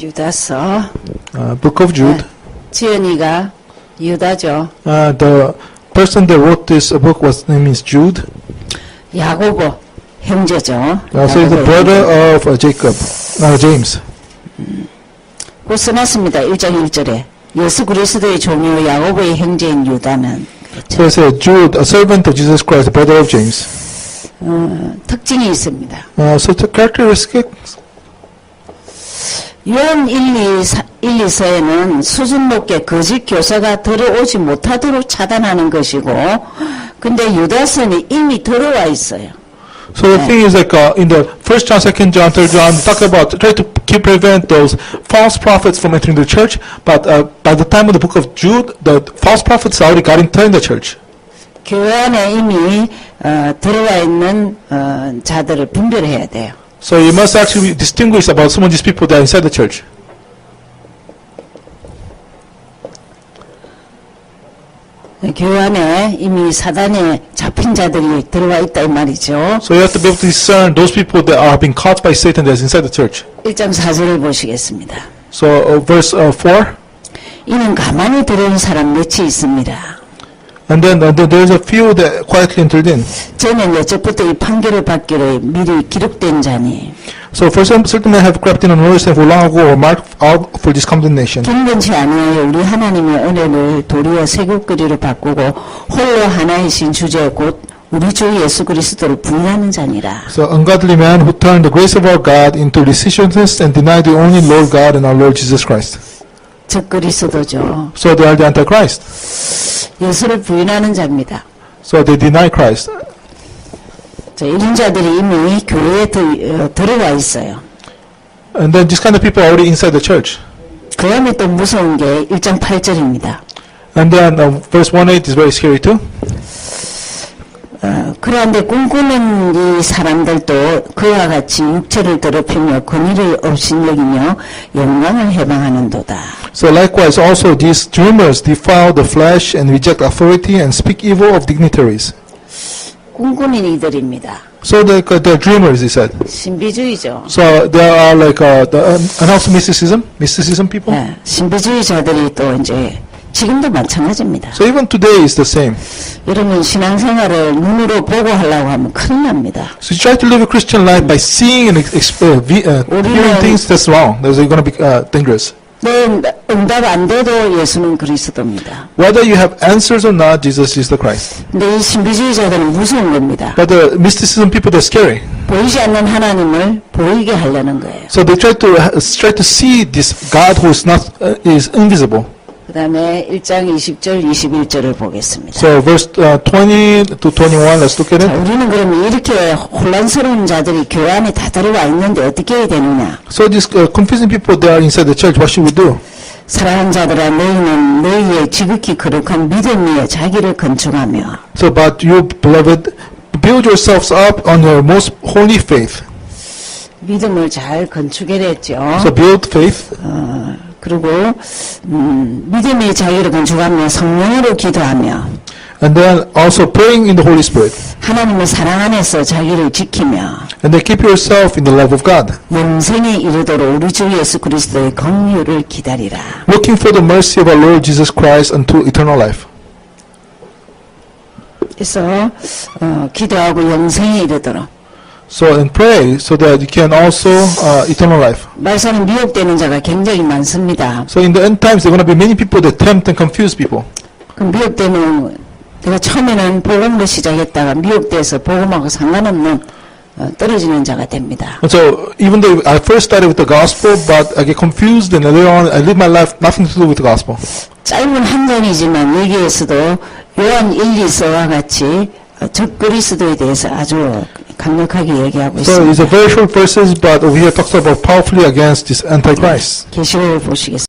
유다서 uh, book of Jude. 지연이가 유다죠. Uh, the person that wrote this uh, book was name is Jude. 야고보 형제죠. Uh, so the brother of uh, Jacob, uh, James. 그 써놨습니다. 1장 1절에 예수 그리스도의 종이요 야고보의 형제인 유다는 So it says Jude, a servant of Jesus Christ, brother of James. 어, 특징이 있습니다. Uh, so the characteristics. 요한 1, 2, 4, 1, 2서에는 수준 높게 거짓 교사가 들어오지 못하도록 차단하는 것이고 근데 유다서는 이미 들어와 있어요. So the thing is like uh, in the first John, second John, third John, talk about try to keep prevent those false prophets from entering the church. But uh, by the time of the book of Jude, the false prophets already got into the church. 교회 안에 이미 어, 들어와 있는 어, 자들을 분별해야 돼요. So you must actually distinguish about some of these people that are inside the church. 교회 안에 이미 사단에 잡힌 자들이 들어와 있다 이 말이죠. So you have to be able to discern those people that are being caught by Satan that's inside the church. 1장 4절을 보시겠습니다. So uh, verse uh, 4. 이는 가만히 들어온 사람 몇이 있습니다. And then, uh, then there's a few that quietly entered in. 저는 여태부터 이 판결을 받기로 미리 기록된 자니 So for some, certain men have crept in on and for long ago were marked out for this condemnation. 경건치 아니하여 우리 하나님의 은혜를 도리어 세급거리로 바꾸고 홀로 하나이신 주제 곧 우리 주 예수 그리스도를 부인하는 자니라. So ungodly man who turned the grace of our God into licentiousness and denied the only Lord God and our Lord Jesus Christ. 적 그리스도죠. So they are the Antichrist. 예수를 부인하는 자입니다. So they deny Christ. 자, 이런 자들이 이미 교회에 들, 어, 들어와 있어요. And then these kind of people are already inside the church. 그 다음에 또 무서운 게 1장 8절입니다. And then uh, verse 1 8 is very scary too. 어, 그런데 꿈꾸는 이 사람들도 그와 같이 육체를 더럽히며 권위를 업신여기며 영광을 해방하는 도다. So likewise also these dreamers defile the flesh and reject authority and speak evil of dignitaries. 꿈꾸는 이들입니다. So the, uh, the dreamers, he said. 신비주의죠. So there are like uh, the uh, announced mysticism, mysticism people. 예, 신비주의자들이 또 이제 지금도 마찬가지입니다. So even today is the same. 여러분 신앙생활을 눈으로 보고 하려고 하면 큰일 납니다. So you try to live a Christian life by seeing and ex- ex- uh, vi- uh, hearing things that's wrong. That's going to be uh, dangerous. 네, 응답 안 돼도 예수는 그리스도입니다. Whether you have answers or not, Jesus is the Christ. 근데 이 신비주의자들은 무서운 겁니다. But the mysticism people, they're scary. 보이지 않는 하나님을 보이게 하려는 거예요. So they try to uh, try to see this God who is not uh, is invisible. 그 다음에 1장 20절, 21절을 보겠습니다. So verse uh, 20 to 21, let's look at 자, it. 우리는 그러면 이렇게 혼란스러운 자들이 교회 안에 다 들어와 있는데 어떻게 해야 되느냐? So these uh, confusing people that are inside the church, what should we do? 사랑하는 자들아 너희는 너희의 지극히 거룩한 믿음 위에 자기를 건축하며 So, but you, beloved, build yourselves up on your most holy faith. 믿음을 잘 건축해야 했죠. So build faith, 어, 그리고 음, 믿음의 자기를 건축하며 성령으로 기도하며 and then also praying in the Holy Spirit. 하나님의 사랑 안에서 자기를 지키며 And then keep yourself in the love of God, 영생에 이르도록 우리 주 예수 그리스도의 긍휼을 기다리라. looking for the mercy of our Lord Jesus Christ unto eternal life. 그래서 어, 기도하고 영생에 이르도록 So, and pray so that you can also uh, eternal life. 말씀은 미혹되는 자가 굉장히 많습니다. So, in the end times, there are going to be many people that tempt and confuse people. 그 미혹되는 내가 처음에는 복음으로 시작했다가 미혹돼서 복음하고 상관없는 어, 떨어지는 자가 됩니다. And so, even though I first started with the gospel, but I get confused, and later on, I live my life nothing to do with the gospel. 짧은 한 장이지만 여기에서도 요한 1, 2서와 같이 어, 적 그리스도에 대해서 아주 강력하게 얘기하고 So, 있습니다. it's a very short verses, but over here talks about powerfully against this antichrist. 계시록을 보시겠습니다.